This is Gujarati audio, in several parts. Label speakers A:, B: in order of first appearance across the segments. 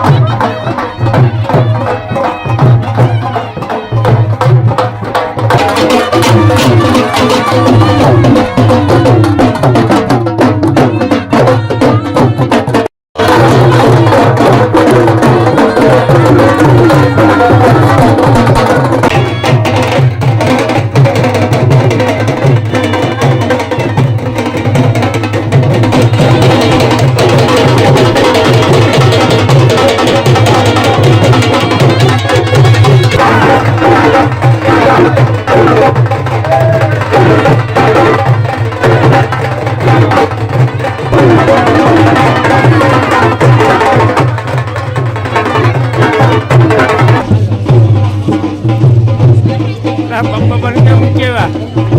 A: આ Dobra.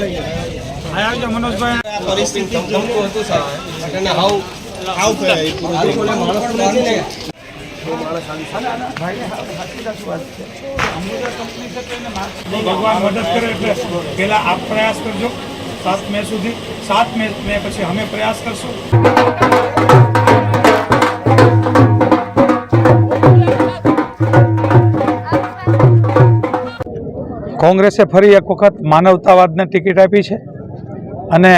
A: કેવા આયા મનોજભાઈ.
B: પરિસ્થિતિ ગમતું હતું સાહેબ અને હાવ હાવ કહેવાય
A: ભગવાન મદદ કરે એટલે પહેલા આપ પ્રયાસ કરજો. સાત મે સુધી સાત મે મે પછી અમે પ્રયાસ કરશું. કોંગ્રેસે ફરી એક વખત માનવતાવાદને ટિકિટ આપી છે. અને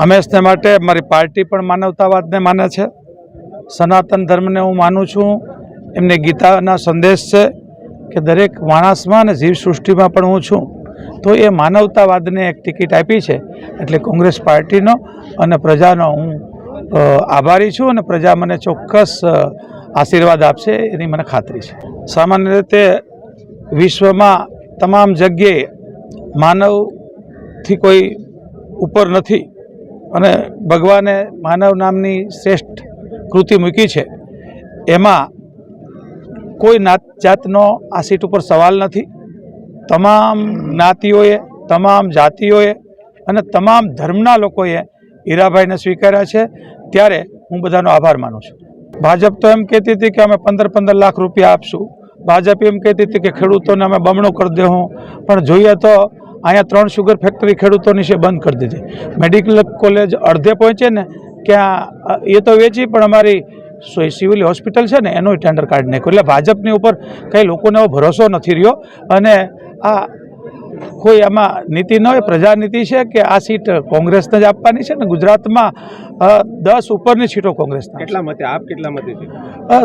A: હંમેશને માટે મારી પાર્ટી પણ માનવતાવાદને માને છે. સનાતન ધર્મને હું માનું છું. એમને ગીતાના સંદેશ છે કે દરેક માણસમાં અને જીવસૃષ્ટિમાં પણ હું છું. તો એ માનવતાવાદને એક ટિકિટ આપી છે. એટલે કોંગ્રેસ પાર્ટીનો અને પ્રજાનો હું આભારી છું અને પ્રજા મને ચોક્કસ આશીર્વાદ આપશે એની મને ખાતરી છે. સામાન્ય રીતે વિશ્વમાં તમામ જગ્યાએ માનવથી કોઈ ઉપર નથી અને ભગવાને માનવ નામની શ્રેષ્ઠ કૃતિ મૂકી છે. એમાં કોઈ નાત જાતનો આ સીટ ઉપર સવાલ નથી. તમામ જ્ઞાતિઓએ, તમામ જાતિઓએ અને તમામ ધર્મના લોકોએ હીરાભાઈને સ્વીકાર્યા છે. ત્યારે હું બધાનો આભાર માનું છું. ભાજપ તો એમ કહેતી હતી કે અમે પંદર પંદર લાખ રૂપિયા આપશું. ભાજપ એમ કહેતી હતી કે ખેડૂતોને અમે બમણો કરી દેવું પણ જોઈએ તો અહીંયા ત્રણ શુગર ફેક્ટરી ખેડૂતોની છે બંધ કરી દીધી. મેડિકલ કોલેજ અડધે પહોંચે ને ક્યાં એ તો વેચી, પણ અમારી સિવિલ હોસ્પિટલ છે ને, એનું ટેન્ડર કાર્ડ નાખ્યું. એટલે ભાજપની ઉપર કંઈ લોકોને એવો ભરોસો નથી રહ્યો. અને આ કોઈ આમાં નીતિ ન હોય પ્રજાનીતિ છે કે આ સીટ કોંગ્રેસને જ આપવાની છે ને ગુજરાતમાં દસ ઉપરની સીટો કોંગ્રેસના
B: કેટલા મતે? આપ કેટલા મતે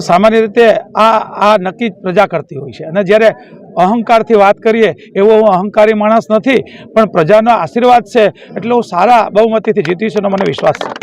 A: સામાન્ય રીતે આ આ નક્કી પ્રજા કરતી હોય છે. અને જ્યારે અહંકારથી વાત કરીએ એવો હું અહંકારી માણસ નથી પણ પ્રજાનો આશીર્વાદ છે એટલે હું સારા બહુમતીથી જીતીશ એનો મને વિશ્વાસ છે.